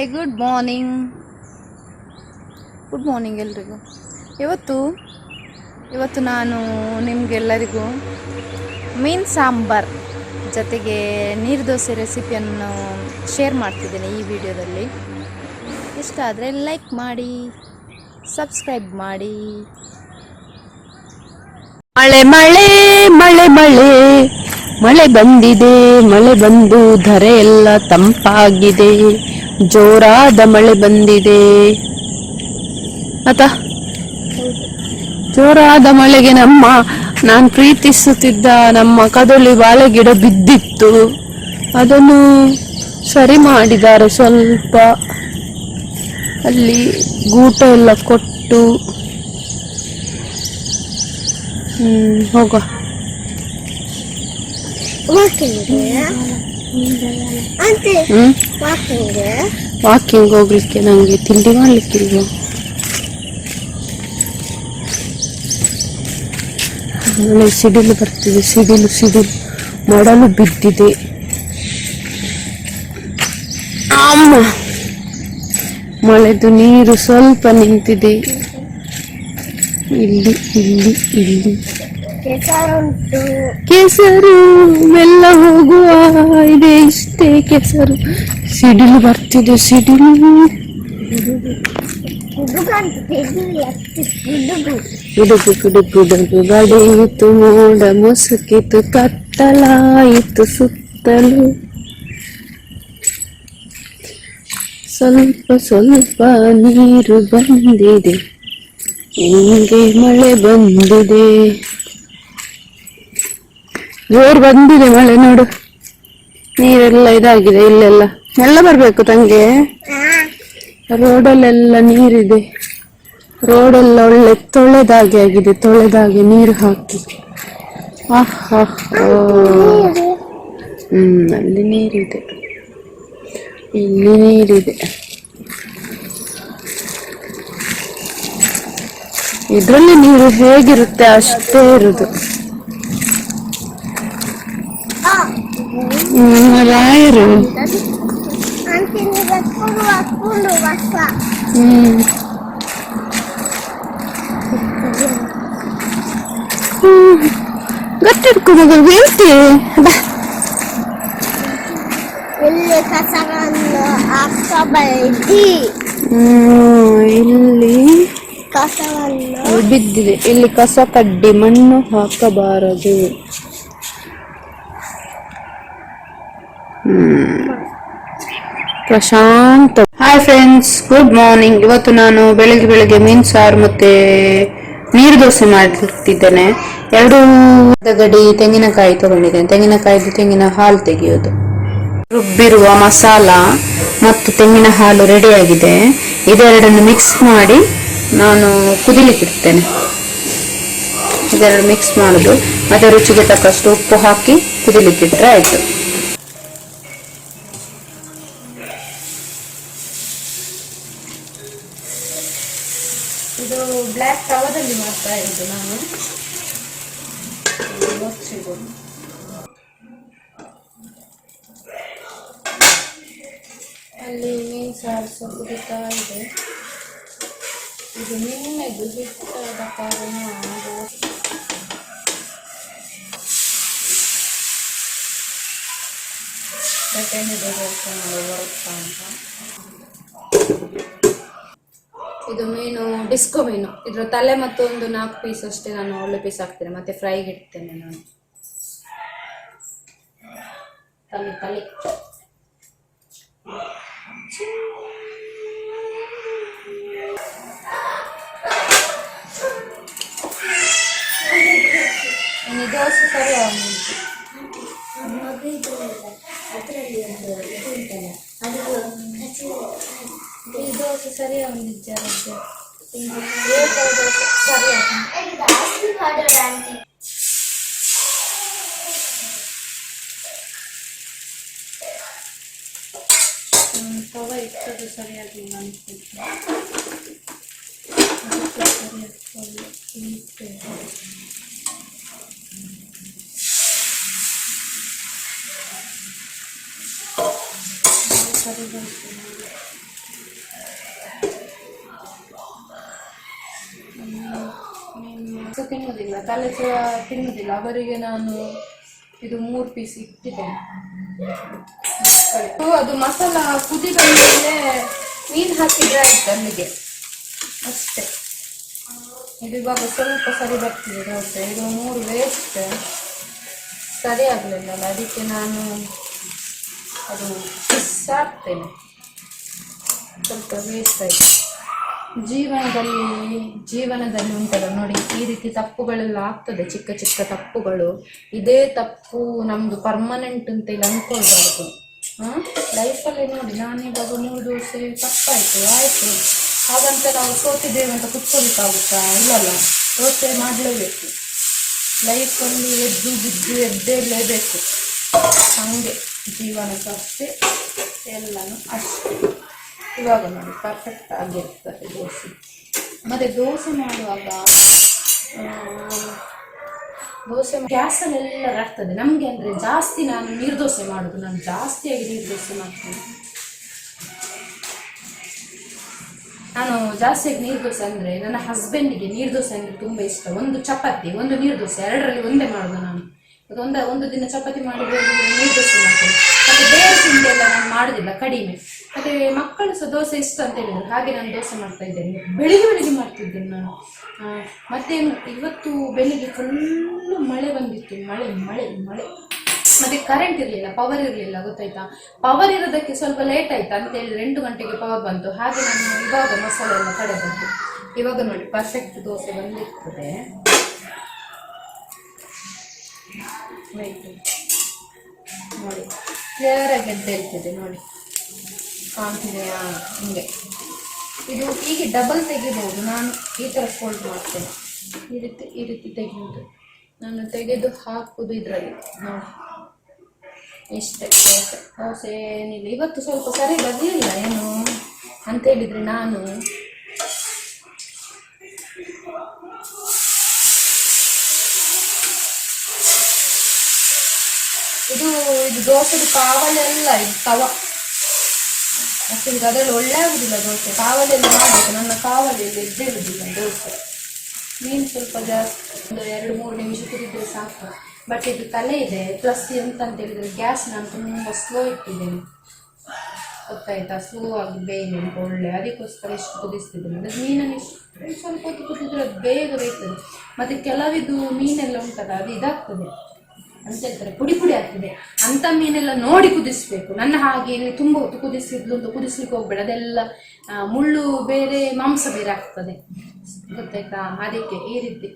Hi good morning good morning ಎಲ್ರಿಗೂ. ಇವತ್ತು ಇವತ್ತು ನಾನು ನಿಮಗೆಲ್ಲರಿಗೂ ಮೀನು ಸಾಂಬಾರ್ ಜೊತೆಗೆ ನೀರು ದೋಸೆ ರೆಸಿಪಿಯನ್ನು ಶೇರ್ ಮಾಡ್ತಿದ್ದೇನೆ ಈ ವಿಡಿಯೋದಲ್ಲಿ. ಇಷ್ಟ ಆದರೆ ಲೈಕ್ ಮಾಡಿ ಸಬ್ಸ್ಕ್ರೈಬ್ ಮಾಡಿ. ಮಳೆ ಮಳೆ ಮಳೆ ಮಳೆ. ಮಳೆ ಬಂದಿದೆ, ಮಳೆ ಬಂದು ಧರೆ ಎಲ್ಲ ತಂಪಾಗಿದೆ. ಜೋರಾದ ಮಳೆ ಬಂದಿದೆ. ಅತ, ಜೋರಾದ ಮಳೆಗೆ ನಮ್ಮ, ನಾನು ಪ್ರೀತಿಸುತ್ತಿದ್ದ ನಮ್ಮ ಕದಳಿ ಬಾಳೆ ಗಿಡ ಬಿದ್ದಿತ್ತು. ಅದನ್ನು ಸರಿ ಮಾಡಿದ್ದಾರೆ ಸ್ವಲ್ಪ. ಅಲ್ಲಿ ಗೂಟ ಎಲ್ಲ ಕೊಟ್ಟು, ಹ್ಮ್ ವಾಕಿಂಗ್ ಹೋಗ್ಲಿಕ್ಕೆ ನಂಗೆ ತಿಂಡಿ ಮಾಡ್ಲಿಕ್ಕಿಲ್ವ ಮಳೆ ಸಿಡಿಲು ಬರ್ತಿದೆ ಸಿಡಿಲು ಸಿಡಿಲು ಮಡಲು ಬಿದ್ದಿದೆ. ಅಮ್ಮ ಮಳೆದು ನೀರು ಸ್ವಲ್ಪ ನಿಂತಿದೆ. ಇಲ್ಲಿ ಇಲ್ಲಿ ಇಲ್ಲಿ. ಕೆಸರು ಮೆಲ್ಲ ಹೋಗುವ ಇದೆ ಇಷ್ಟೇ ಕೆಸರು. ಸಿಡಿಲು ಬರ್ತಿದೆ, ಸಿಡಿಲು. ಹುಡುಗಂತ ತೆಗಿಲ್ಲ ಹುಡುಗು ಗುಡುಗು ಗುಡುಗು ಗುಡುಗು ಬಡಿಯಿತು ಮೋಡ ಮುಸುಕಿತು ಕತ್ತಲಾಯಿತು, ಸುತ್ತಲೂ. ಸ್ವಲ್ಪ ಸ್ವಲ್ಪ ನೀರು ಬಂದಿದೆ ಹಿಂಗೆ ಮಳೆ ಬಂದಿದೆ. ಜೋರು ಬಂದಿದೆ ಮಳೆ ನೋಡು. ನೀರೆಲ್ಲ ಇದಾಗಿದೆ ಇಲ್ಲೆಲ್ಲ. ಎಲ್ಲ ಬರ್ಬೇಕು ತಂಗೆ. ರೋಡಲ್ಲೆಲ್ಲ ನೀರಿದೆ. ರೋಡೆಲ್ಲ ಒಳ್ಳೆ ತೊಳೆದಾಗೆ ಆಗಿದೆ, ತೊಳೆದಾಗೆ ನೀರು ಹಾಕಿ. ಆಹಾ ಹ್ಮ್, ಅಲ್ಲಿ ನೀರಿದೆ. ಇಲ್ಲಿ ನೀರಿದೆ. ಇದ್ರಲ್ಲಿ ನೀರು ಹೇಗಿರುತ್ತೆ ಅಷ್ಟೇ ಇರುದು ಹ್ಮ್, ರಾಯರು. ಅಂತೀನಿ ಮಗಳು ಬಸ್ಕೊಂಡು ಬಸ್ಸ ಹ್ಮ್. ಹ್ಮ್. ಗಟ್ಟಿ ಹಿಡ್ಕೊಂಡು ಹೇಳ್ತಿ ಬಾ. ಇಲ್ಲಿ ಕಸಗಳನ್ನು ಹಾಕಬೇಡಿ ಇಲ್ಲಿ. ಕಸವನ್ನು ಬಿದ್ದಿದೆ. ಇಲ್ಲಿ ಕಸ ಕಡ್ಡಿ ಮಣ್ಣು ಹಾಕಬಾರದು ಹ್ಮ್. Prashanth. Hi friends good morning ಇವತ್ತು ನಾನು ಬೆಳಿಗ್ಗೆ ಬೆಳಿಗ್ಗೆ ಮೀನ್ ಸಾರು ಮತ್ತೆ ನೀರು ದೋಸೆ ಮಾಡ್ತಿದ್ದೇನೆ. ಎರಡು ಗಡಿ ತೆಂಗಿನಕಾಯಿ ತಗೊಂಡಿದ್ದೇನೆ. ತೆಂಗಿನಕಾಯಿದು ತೆಂಗಿನ ಹಾಲು ತೆಗೆಯೋದು. ರುಬ್ಬಿರುವ ಮಸಾಲ ಮತ್ತು ತೆಂಗಿನ ಹಾಲು ರೆಡಿಯಾಗಿದೆ. ಇದೆರಡನ್ನು ಮಿಕ್ಸ್ ಮಾಡಿ ನಾನು ಕುದಿಲಿಕ್ಕಿಡ್ತೇನೆ ಇದೆರಡು ಮಿಕ್ಸ್ ಮಾಡೋದು. ಮತ್ತೆ ರುಚಿಗೆ ತಕ್ಕಷ್ಟು ಉಪ್ಪು ಹಾಕಿ ಕುದಿಲಿಕ್ಕಿಟ್ರೆ ಆಯ್ತು. ಬ್ಲ್ಯಾಕ್ ತವದಲ್ಲಿ ಮಾಡ್ತಾ ಇರೋದು ನಾನು ಸಿಗೋದು ಅಲ್ಲಿ ಮೀನು ಸಾರು ಸಹ ಕುದೀತಾ ಇದೆ ಇದು ನಿನ್ನೆದು ಹಿಟ್ಟಾದ ಕಾರಣ ಅದು ಸೆಕೆಂಡ್ ಬರುತ್ತಾ ಅಂತ ಇದು ಮೀನು ಡಿಸ್ಕೋ ಮೀನು ಇದ್ರ ತಲೆ ಮತ್ತು ಒಂದು ನಾಲ್ಕು ಪೀಸ್ ಅಷ್ಟೇ ನಾನು ಒಳ್ಳೆ ಪೀಸ್ ಹಾಕ್ತೇನೆ. ಮತ್ತೆ ಫ್ರೈಗೆ ಇಡ್ತೇನೆ ನಾನು. ತಲೆ ತಲೆ. ಇನ್ನು ದೋಸೆ ಸರಿ ಆಗುತ್ತೆ ಈ ದೋಸೆ ಸರಿ ಆಗುದಿತ್ತು ಸರಿ ತವ ಇಟ್ಟದ್ದು ಸರಿಯಾಗಿಲ್ಲ ಅನ್ಸುತ್ತೆ ಅದಕ್ಕೆ ತಿನ್ನುವುದಿಲ್ಲ ತಲೆ ಸಹ ತಿನ್ನುವುದಿಲ್ಲ ಅವರಿಗೆ ನಾನು ಇದು ಮೂರು ಪೀಸ್ ಇಟ್ಟಿದ್ದೇನೆ. ಅದು ಮಸಾಲ ಕುದಿ ಬಂದ್ಮೇಲೆ ಮೀನು ಹಾಕಿದ್ರೆ ಆಯ್ತು ಅಲ್ಲಿಗೆ. ಅಷ್ಟೇ. ಇದು ಇವಾಗ ಸ್ವಲ್ಪ ಸರಿ ಬರ್ತಿದೆ ದೋಸೆ ಇದು ಮೂರು ವೇಸ್ಟ್ ಸರಿ ಆಗಲಿಲ್ಲ ಅದಕ್ಕೆ ನಾನು ಅದು ಬಿಸಾಡ್ತೇನೆ ಸ್ವಲ್ಪ ವೇಸ್ಟ್ ಆಯ್ತು. ಜೀವನದಲ್ಲಿ ಜೀವನದಲ್ಲಿ ಉಂಟಲ್ಲ ನೋಡಿ, ಈ ರೀತಿ ತಪ್ಪುಗಳೆಲ್ಲ ಆಗ್ತದೆ, ಚಿಕ್ಕ ಚಿಕ್ಕ ತಪ್ಪುಗಳು. ಇದೇ ತಪ್ಪು ನಮ್ದು ಪರ್ಮನೆಂಟ್ ಅಂತ ಇಲ್ಲಿ ಅನ್ಕೊಳ್ಬಾರ್ದು. ಹಾಂ? ಲೈಫಲ್ಲಿ ನೋಡಿ, ನಾನಿವಾಗ ಮೂರು ದೋಸೆ ತಪ್ಪಾಯ್ತು, ಆಯ್ತು. ಹಾಗಂತ ನಾವು ಸೋತಿದ್ದೇವೆ ಅಂತ ಕುತ್ಕೊಳ್ಲಿಕ್ಕಾಗುತ್ತಾ? ಇಲ್ಲಲ್ಲ ದೋಸೆ ಮಾಡಲೇಬೇಕು. ಲೈಫಲ್ಲಿ ಎದ್ದು ಬಿದ್ದು ಎದ್ದೇಲೇಬೇಕು ಹಾಗೆ, ಜೀವನ ಸಹ ಅಷ್ಟೇ ಎಲ್ಲನೂ ಅಷ್ಟೇ. ಇವಾಗ ನೋಡಿ ಪರ್ಫೆಕ್ಟ್ ಆಗಿರ್ತದೆ ದೋಸೆ. ಮತ್ತು ದೋಸೆ ಮಾಡುವಾಗ ದೋಸೆ ಗ್ಯಾಸಲ್ಲೆಲ್ಲ ಆಗ್ತದೆ ನಮಗೆ ಅಂದರೆ ಜಾಸ್ತಿ ನಾನು ನೀರು ದೋಸೆ ಮಾಡೋದು. ನಾನು ಜಾಸ್ತಿಯಾಗಿ ನೀರು ದೋಸೆ ಮಾಡ್ತೀನಿ. ನಾನು ಜಾಸ್ತಿಯಾಗಿ ನೀರು ದೋಸೆ ಅಂದರೆ ನನ್ನ ಹಸ್ಬೆಂಡಿಗೆ ನೀರು ದೋಸೆ ಅಂದರೆ ತುಂಬ ಇಷ್ಟ. ಒಂದು ಚಪಾತಿ, ಒಂದು ನೀರು ದೋಸೆ, ಎರಡರಲ್ಲಿ ಒಂದೇ ಮಾಡೋದು ನಾನು. ಒಂದು ಒಂದು ದಿನ ಚಪಾತಿ ಮಾಡಿದ್ರೆ ನೀರು ದೋಸೆ ಮಾಡ್ತೇನೆ. ಮತ್ತು ಬೇರೆ ತಿಂಡಿ ಎಲ್ಲ ನಾನು ಮಾಡೋದಿಲ್ಲ, ಕಡಿಮೆ. ಮತ್ತು ಮಕ್ಕಳು ಸಹ ದೋಸೆ ಇಷ್ಟ ಅಂತ ಹೇಳಿದ್ರು. ಹಾಗೆ ನಾನು ದೋಸೆ ಮಾಡ್ತಾ ಇದ್ದೇನೆ. ಬೆಳಿಗ್ಗೆ ಬೆಳಿಗ್ಗೆ ಮಾಡ್ತಿದ್ದೇನೆ ನಾನು. ಮತ್ತೆ ಇವತ್ತು ಬೆಳಿಗ್ಗೆ ಫುಲ್ಲು ಮಳೆ ಬಂದಿತ್ತು. ಮಳೆ ಮಳೆ ಮಳೆ. ಮತ್ತೆ ಕರೆಂಟ್ ಇರಲಿಲ್ಲ ಪವರ್ ಇರಲಿಲ್ಲ, ಗೊತ್ತಾಯ್ತಾ? ಪವರ್ ಇರೋದಕ್ಕೆ ಸ್ವಲ್ಪ ಲೇಟ್ ಆಯ್ತಾ ಅಂತ ಹೇಳಿದ್ರೆ. ಎಂಟು ಗಂಟೆಗೆ ಪವರ್ ಬಂತು. ಹಾಗೆ ನಾನು ಇವಾಗ ಮಸಾಲೆ ಎಲ್ಲ ಕಡೆ ಬಂತು ಇವಾಗ ನೋಡಿ ಪರ್ಫೆಕ್ಟ್ ದೋಸೆ ಬಂದಿರ್ತದೆ. ನೋಡಿ. ಕ್ಲಿಯರ್ ಆಗಿ ಹೇಳ್ತದೆ ನೋಡಿ. ಕಾಣ್ತಿದೆಯಾ ಹಿಂಗೆ ಇದು ಹೀಗೆ ಡಬಲ್ ತೆಗಿಬಹುದು ನಾನು ಈ ಥರ ಫೋಲ್ಡ್ ಮಾಡ್ತೇನೆ. ಈ ರೀತಿ ಈ ರೀತಿ ತೆಗೆಯೋದು ನಾನು ತೆಗೆದು ಹಾಕುದು ಇದರಲ್ಲಿ. ನೋಡಿ ಇಷ್ಟೇ ದೋಸೆ ದೋಸೆ ಏನಿಲ್ಲ. ಇವತ್ತು ಸ್ವಲ್ಪ ಸರಿ ಬರಲಿಲ್ಲ. ಏನು ಅಂತ ಹೇಳಿದ್ರೆ ನಾನು ಇದು ಇದು ದೋಸೆದು ಕಾವಲೆಲ್ಲ ಇದು ತವ. ಇದು ಅದರಲ್ಲಿ ಒಳ್ಳೆ ಆಗುದಿಲ್ಲ ದೋಸೆ. ಕಾವಲಿಯಲ್ಲಿ ಮಾಡಬೇಕು. ನನ್ನ ಕಾವಲಿಯಲ್ಲಿ ಎದ್ದೇಳುದಿಲ್ಲ ದೋಸೆ. ಮೀನು ಸ್ವಲ್ಪ ಜಾಸ್ತಿ, ಒಂದು ಎರಡು ಮೂರು ನಿಮಿಷ ಕುದಿದ್ರೆ ಸಾಕು. ಬಟ್ ಇದು ತಲೆ ಇದೆ. ಪ್ಲಸ್ ಎಂತ ಹೇಳಿದ್ರೆ ಗ್ಯಾಸ್ ನಾನು ತುಂಬ ಸ್ಲೋ ಇಟ್ಟಿದ್ದೇನೆ. ಗೊತ್ತಾಯ್ತಾ? ಸ್ಲೋ ಆಗಿ ಬೇಯಬೇಕು ಒಳ್ಳೆ. ಅದಕ್ಕೋಸ್ಕರ ಇಷ್ಟು ಕುದಿಸ್ತಿದ್ದೇನೆ. ಅದು ಮೀನನ್ನು ಇಷ್ಟು ಸ್ವಲ್ಪ ಹೊತ್ತು ಕುದಿದ್ರೆ ಅದು ಬೇಗ ಬೇಯ್ತದೆ. ಮತ್ತು ಕೆಲವಿದು ಮೀನೆಲ್ಲ ಉಂಟಲ್ಲ, ಅದು ಇದಾಗ್ತದೆ. ಅಂತ ಹೇಳ್ತಾರೆ. ಪುಡಿ ಪುಡಿ ಆಗ್ತದೆ. ಅಂತ ಮೀನೆಲ್ಲ ನೋಡಿ ಕುದಿಸ್ಬೇಕು. ನನ್ನ ಹಾಗೆ ತುಂಬ ಹೊತ್ತು ಕುದಿಸಿದ್ಲು ಅಂತ ಕುದಿಸ್ಲಿಕ್ಕೆ ಹೋಗ್ಬೇಡ. ಅದೆಲ್ಲ ಮುಳ್ಳು ಬೇರೆ ಮಾಂಸ ಬೇರೆ ಆಗ್ತದೆ. ಗೊತ್ತಾಯ್ತಾ? ಅದಕ್ಕೆ ಈ ರೀತಿ.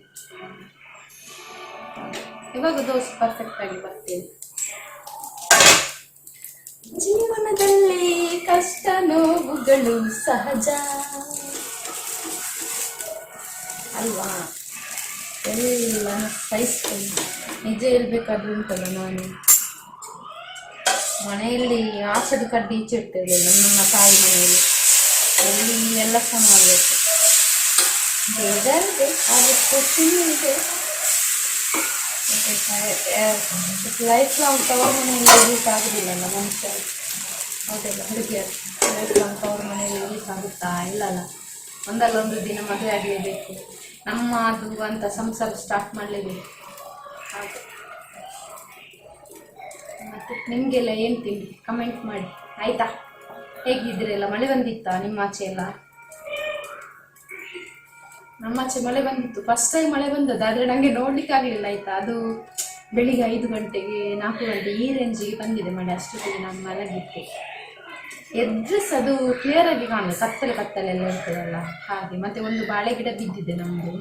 ಇವಾಗ ದೋಸೆ ಪರ್ಫೆಕ್ಟ್ ಆಗಿ ಬರ್ತೇನೆ. ಜೀವನದಲ್ಲಿ ಕಷ್ಟ ನೋವುಗಳು ಸಹಜ. ಅಲ್ವಾ? ಎಲ್ಲ ಸಹಿಸ್ಕೊಂಡು ನಿಜ ಹೇಳ್ಬೇಕಾದ್ರೆ ಉಂಟಲ್ಲ ನಾನು. ಮನೆಯಲ್ಲಿ ಆಸದ ಕಡ್ಡಿ ಈಚೆ ಇಟ್ಟಿರಲಿಲ್ಲ ನನ್ನ ತಾಯಿ ಮನೆಯಲ್ಲಿ. ಅಲ್ಲಿ ಎಲ್ಲ ಸಹ ಮಾಡಬೇಕು. ಬೇಜಾರಿದೆ ಆದರೆ ಖುಷಿನೂ ಇದೆ. ಲೈಫ್ ಲಾಂಗ್ ತವರ ಮನೆಯಲ್ಲಿ ಇರ್ಲಿಕ್ಕೆ ಆಗುದಿಲ್ಲಲ್ಲ ಮನುಷ್ಯ? ಹೌದಲ್ಲ ಹುಡುಗಿಯರು ಲೈಫ್ ಲಾಂಗ್ ತವರ ಮನೆಯಲ್ಲಿ ಇರ್ಲಿಕ್ಕೆ ಆಗುತ್ತಾ ಇಲ್ಲಲ್ಲ ಒಂದಲ್ಲ ಒಂದು ದಿನ ಮದುವೆ ಆಗಲೇಬೇಕು. ನಮ್ಮ ಅದು ಅಂತ ಸಂಸಾರ ಸ್ಟಾರ್ಟ್ ಮಾಡಲೇಬೇಕು. ಮತ್ತೆ ನಿಮಗೆಲ್ಲ ಏನು ತಿಂಡಿ? ಕಮೆಂಟ್ ಮಾಡಿ. ಆಯ್ತಾ? ಹೇಗಿದ್ದೀರಲ್ಲ? ಮಳೆ ಬಂದಿತ್ತಾ ನಿಮ್ಮ ಆಚೆ ಎಲ್ಲ? ನಮ್ಮ ಆಚೆ ಮಳೆ ಬಂದಿತ್ತು. ಫಸ್ಟ್ ಟೈಮ್ ಮಳೆ ಬಂದದ್ದು, ಆದರೆ ನನಗೆ ನೋಡ್ಲಿಕ್ಕೆ ಆಗಲಿಲ್ಲ, ಆಯ್ತಾ? ಅದು ಬೆಳಿಗ್ಗೆ ಐದು ಗಂಟೆಗೆ, ನಾಲ್ಕು ಗಂಟೆ ಈ ರೇಂಜಿಗೆ ಬಂದಿದೆ ಮಳೆ ಅಷ್ಟೊತ್ತಿಗೆ ನಾನು ಮಲಗಿದ್ದೆ. ಎದ್ರೆಸ್ ಅದು ಕ್ಲಿಯರ್ ಆಗಿ ಕಾಣಲ್ಲ ಕತ್ತಲೆ ಕತ್ತಲೆ ಎಲ್ಲ ಇರ್ತದಲ್ಲ, ಹಾಗೆ. ಮತ್ತೆ ಒಂದು ಬಾಳೆ ಗಿಡ ಬಿದ್ದಿದೆ ನಮ್ಮದು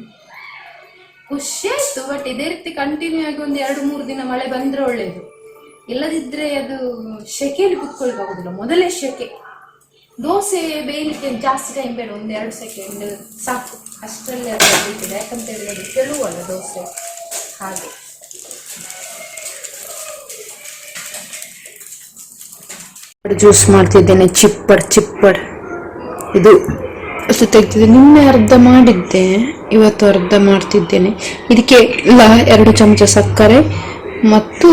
ಖುಷಿ ಆಯ್ತು ಬಟ್ ಇದೇ ರೀತಿ ಕಂಟಿನ್ಯೂ ಆಗಿ ಒಂದು ಎರಡು ಮೂರು ದಿನ ಮಳೆ ಬಂದ್ರೆ ಒಳ್ಳೇದು. ಇಲ್ಲದಿದ್ರೆ ಅದು ಶೆಕೆಯಲ್ಲಿ ಕುತ್ಕೊಳ್ಕಾಗುದಿಲ್ಲ ಮೊದಲೇ ಶೆಕೆ ದೋಸೆ ಬೇಯಲಿಕ್ಕೆ ಜಾಸ್ತಿ ಟೈಮ್ ಬೇಡ, ಒಂದು ಎರಡು ಸೆಕೆಂಡ್ ಸಾಕು. ಅಷ್ಟರಲ್ಲೇ ಅದು ಬೇಯ್ತದೆ ಯಾಕಂತ ಹೇಳಿದ್ರೆ ಕೆಲವಲ್ಲ ದೋಸೆ ಹಾಗೆ. ಜ್ಯೂಸ್ ಮಾಡ್ತಿದ್ದೇನೆ ಚಿಪ್ಪಡ್ ಚಿಪ್ಪಡ್ ಇದು. ಅಷ್ಟು ತೆಗ್ದಿದ್ದೆ ನಿನ್ನೆ ಅರ್ಧ ಮಾಡಿದ್ದೆ. ಇವತ್ತು ಅರ್ಧ ಮಾಡ್ತಿದ್ದೇನೆ. ಇದಕ್ಕೆ ಎಲ್ಲ ಎರಡು ಚಮಚ ಸಕ್ಕರೆ ಮತ್ತು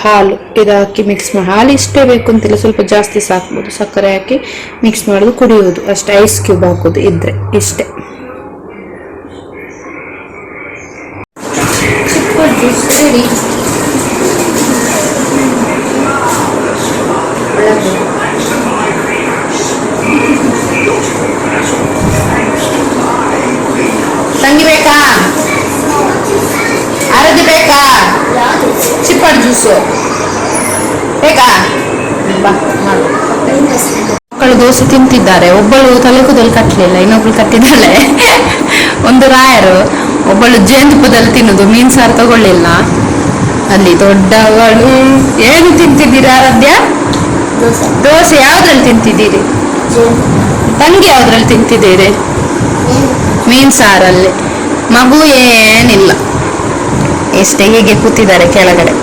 ಹಾಲು. ಇದಾಕಿ ಮಿಕ್ಸ್ ಮಾಡಿ ಹಾಲು ಇಷ್ಟೇ ಬೇಕು ಅಂತಿಲ್ಲ. ಸ್ವಲ್ಪ ಜಾಸ್ತಿ ಸಾಕ್ಬೋದು. ಸಕ್ಕರೆ ಹಾಕಿ ಮಿಕ್ಸ್ ಮಾಡೋದು ಕುಡಿಯೋದು ಅಷ್ಟೇ ಐಸ್ ಕ್ಯೂಬ್ ಹಾಕೋದು ಇದ್ರೆ ಇಷ್ಟೇ. ದೋಸೆ ಬೇಕಾ ಮಕ್ಕಳು ದೋಸೆ ತಿಂತಿದ್ದಾರೆ. ಒಬ್ಬಳು ತಲೆ ಕೂದಲು ಕಟ್ಟಲಿಲ್ಲ ಇನ್ನೊಬ್ಳು ಕಟ್ಟಿದ್ದಾಳೆ. ಒಂದು ರಾಯರು ಒಬ್ಬಳು ಜೇನುತುಪ್ಪದಲ್ಲಿ ತಿನ್ನುದು ಮೀನ್ ಸಾರು ತಗೊಳ್ಳಿಲ್ಲ. ಅಲ್ಲಿ ದೊಡ್ಡವಳು ಏನು ತಿಂತಿದ್ದೀರಾ ಆರಾಧ್ಯ? ದೋಸೆ. ದೋಸೆ ಯಾವ್ದ್ರಲ್ಲಿ ತಿಂತಿದ್ದೀರಿ? ತಂಗಿ ಯಾವ್ದ್ರಲ್ಲಿ ತಿಂತಿದ್ದೀರಿ? ಮೀನ್ ಸಾರಲ್ಲಿ. ಮಗು ಏನಿಲ್ಲ. ಎಷ್ಟೇ ಹೀಗೆ ಕೂತಿದ್ದಾರೆ ಕೆಳಗಡೆ.